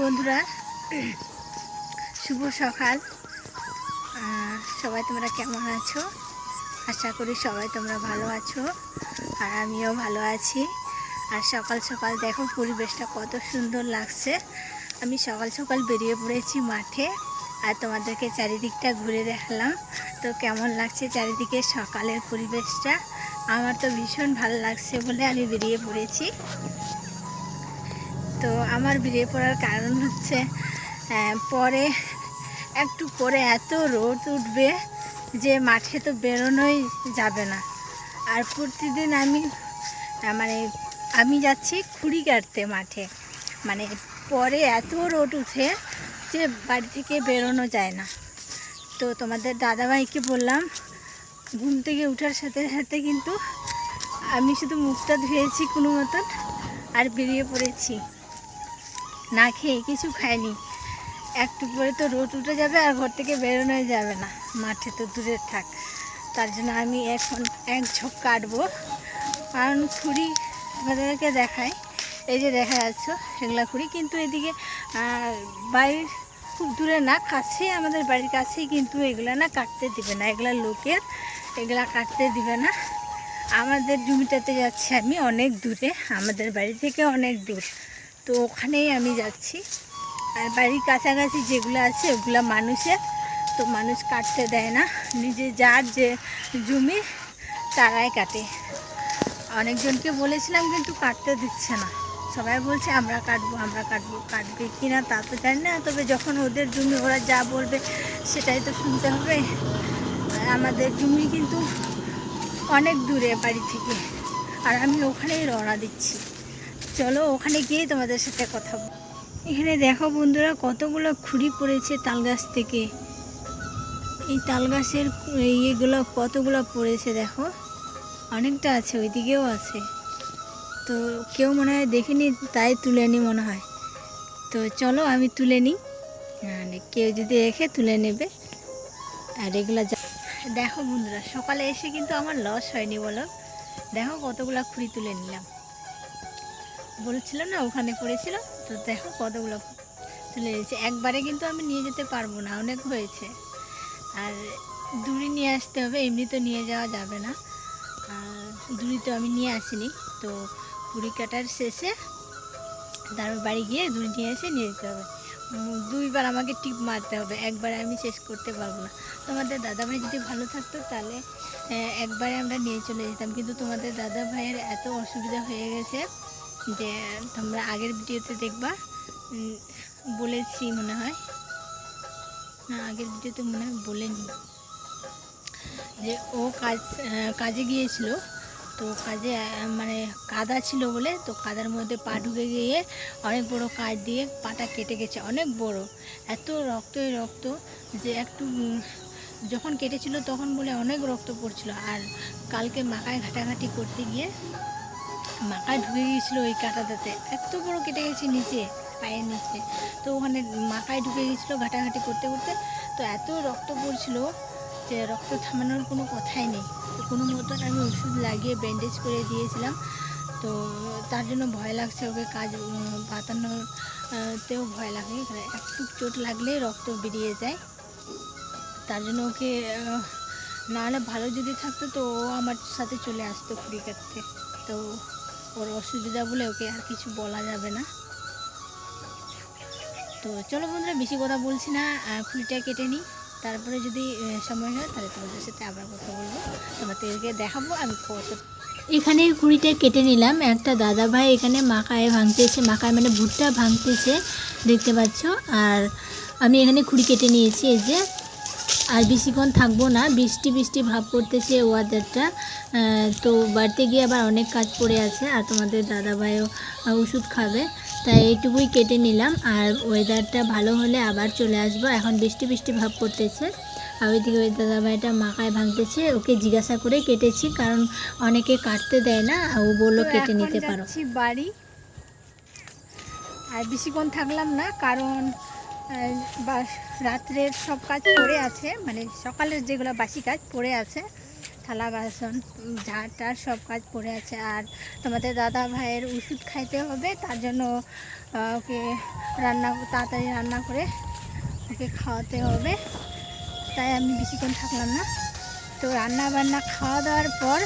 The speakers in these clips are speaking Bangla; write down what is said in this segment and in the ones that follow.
বন্ধুরা, শুভ সকাল। সবাই তোমরা কেমন আছো? আশা করি সবাই তোমরা ভালো আছো আর আমিও ভালো আছি। আর সকাল সকাল দেখো পরিবেশটা কত সুন্দর লাগছে। আমি সকাল সকাল বেরিয়ে পড়েছি মাঠে আর তোমাদেরকে চারিদিকটা ঘুরে দেখালাম। তো কেমন লাগছে চারিদিকে সকালের পরিবেশটা? আমার তো ভীষণ ভালো লাগছে বলে আমি বেরিয়ে পড়েছি। তো আমার বেরিয়ে পড়ার কারণ হচ্ছে পরে, একটু পরে এত রোদ উঠবে যে মাঠে তো বেরোনোই যাবে না। আর প্রতিদিন আমি মানে আমি যাচ্ছি খুঁড়ি কাটতে মাঠে। মানে পরে এত রোদ উঠে যে বাড়ি থেকে বেরোনো যায় না। তো তোমাদের দাদাভাইকে বললাম, ঘুম থেকে ওঠার সাথে সাথে কিন্তু আমি শুধু মুখটা ধুয়েছি কোনো মতন, আর বেরিয়ে পড়েছি। না খেয়ে কিছু খাইনি একটু পরে তো রোদ উঠে যাবে আর ঘর থেকে বেরোনোই যাবে না। মাঠে তো দূরে থাক। তার জন্য আমি এখন এক ঝোঁক কাটবো। কারণ খুঁড়ি তোমাদেরকে দেখাই। এই যে দেখা যাচ্ছে সেগুলা খুঁড়ি। কিন্তু এদিকে বাড়ির খুব দূরে না কাছে আমাদের বাড়ির কাছেই কিন্তু এগুলা না কাটতে দিবে না। এগুলা লোকের, এগুলা কাটতে দিবে না। আমাদের জমিটাতে যাচ্ছি আমি অনেক দূরে। আমাদের বাড়ি থেকে অনেক দূর। তো ওখানেই আমি যাচ্ছি। আর বাড়ির কাছাকাছি যেগুলো আছে, ওগুলো মানুষের তো মানুষ কাটতে দেয় না। নিজে যার যে জমি, তারাই কাটে। অনেকজনকে বলেছিলাম কিন্তু কাটতে দিচ্ছে না। সবাই বলছে, আমরা কাটবো আমরা কাটবো। কাটবে কি না তা তো জানি না। তবে যখন ওদের জমি, ওরা যা বলবে, সেটাই তো শুনতে হবে। আমাদের জমি কিন্তু অনেক দূরে বাড়ি থেকে। আর আমি ওখানেই রওনা দিচ্ছি। চলো ওখানে গিয়ে তোমাদের সাথে কথা বল। এখানে দেখো বন্ধুরা, কতগুলো খুঁড়ি পড়েছে তাল গাছ থেকে। এই তাল গাছের ইয়েগুলো কতগুলো পড়েছে দেখো। অনেকটা আছে, ওইদিকেও আছে। তো কেউ মনে হয় দেখেনি, তাই তুলে নি মনে হয়। তো চলো আমি তুলে নিই মানে কেউ যদি রেখে তুলে নেবে। আর এগুলো দেখো বন্ধুরা, সকালে এসে কিন্তু আমার লস হয়নি বলো। দেখো কতগুলো খুঁড়ি তুলে নিলাম। বলছিল না, ওখানে পড়েছিল তো দেখো কতগুলো তুলে নিয়েছে একবারে কিন্তু আমি নিয়ে যেতে পারব না, অনেক হয়েছে। আর দূরে নিয়ে আসতে হবে, এমনি তো নিয়ে যাওয়া যাবে না। আর দূরে তো আমি নিয়ে আসিনি। তো পুরি কাটার শেষে তারপর বাড়ি গিয়ে দূরে নিয়ে এসে নিয়ে যেতে হবে। দুইবার আমাকে টিপ মারতে হবে, একবারে আমি শেষ করতে পারব না। তোমাদের দাদাভাই যদি ভালো থাকতো তাহলে একবারে আমরা নিয়ে চলে যেতাম। কিন্তু তোমাদের দাদা ভাইয়ের এত অসুবিধা হয়ে গেছে যে তোমরা আগের ভিডিওতে দেখবা বলেছি মনে হয়। না, আগের ভিডিওতে মনে হয় বলেনি। যে ও কাজ কাজে গিয়েছিল, তো কাজে মানে কাদা ছিল বলে, তো কাদার মধ্যে পা ঢুকে গিয়ে অনেক বড় কাজ দিয়ে পাটা কেটে গেছে, অনেক বড়। এত রক্তই রক্ত যে একটু যখন কেটেছিল তখন বলে অনেক রক্ত পড়ছিল। আর কালকে মাকায় ঘাটাঘাটি করতে গিয়ে মাকায় ঢুকে গিয়েছিল ওই কাঁটাটাতে। এত বড় কেটে গেছে নিচে, পায়ের নিচে। তো ওখানে মাকায় ঢুকে গিয়েছিল ঘাটাঘাটি করতে করতে। তো এত রক্ত পড়ছিল যে রক্ত থামানোর কোনো কথাই নেই। তো কোনো মতন আমি ওষুধ লাগিয়ে ব্যান্ডেজ করে দিয়েছিলাম। তো তার জন্য ভয় লাগছে ওকে কাজ পাতানোর তেও ভয় লাগে। একটু চোট লাগলে রক্ত বেরিয়ে যায়। তার জন্য ওকে না হলে ভালো যদি থাকতো তো ও আমার সাথে চলে আসতো খুঁড়ি কাটতে তো ওর অসুবিধা বলে ওকে আর কিছু বলা যাবে না। তো চলো বন্ধুরা, বেশি কথা বলছি না খুঁড়িটা কেটে নিই। তারপরে যদি সময় হয়, তাহলে তোমাদের সাথে আবার কথা বলব। তোমাদেরকে দেখাবো আমি কত এখানে কুড়িটা কেটে নিলাম। একটা দাদা ভাই এখানে মাকায় ভাঙতেছে মাকায় মানে ভুট্টা ভাঙতেছে, দেখতে পাচ্ছ। আর আমি এখানে খুঁড়ি কেটে নিয়েছি, এই যে আর বেশিক্ষণ থাকব না। বৃষ্টি বৃষ্টি ভাব করতেছে ওয়াদারটা তো বাড়িতে গিয়ে আবার অনেক কাজ পড়ে আছে আর তোমাদের দাদাভাইও ওষুধ খাবে। তাই এইটুকুই কেটে নিলাম। আর ওয়েদারটা ভালো হলে আবার চলে আসব। এখন বৃষ্টি বৃষ্টি ভাব করতেছে আর ওইদিকে ওই দাদা ভাইটা মাকায় ভাঙতেছে। ওকে জিজ্ঞাসা করে কেটেছি কারণ অনেকে কাটতে দেয় না। ও বলল কেটে নিতে পারো। বাড়ি। আর বেশিক্ষণ থাকলাম না কারণ বা রাত্রের সব কাজ পড়ে আছে মানে সকালের যেগুলো বাসি কাজ পড়ে আছে, থালা বাসন, ঝাড় টাড় সব কাজ পড়ে আছে। আর তোমাদের দাদা ভাইয়ের ওষুধ খাইতে হবে, তার জন্য ওকে রান্না, তাড়াতাড়ি রান্না করে ওকে খাওয়াতে হবে। তাই আমি বেশিক্ষণ থাকলাম না। তো রান্না বান্না খাওয়া দাওয়ার পর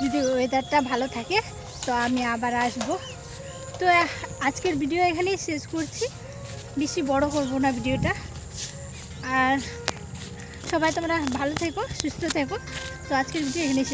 যদি ওয়েদারটা ভালো থাকে, তো আমি আবার আসব। তো আজকের ভিডিও এখানেই শেষ করছি। বেশি বড় করব না ভিডিওটা। আর সবাই তোমরা ভালো থেকো, সুস্থ থেকো। তো আজকের ভিডিও এখানেই শেষ।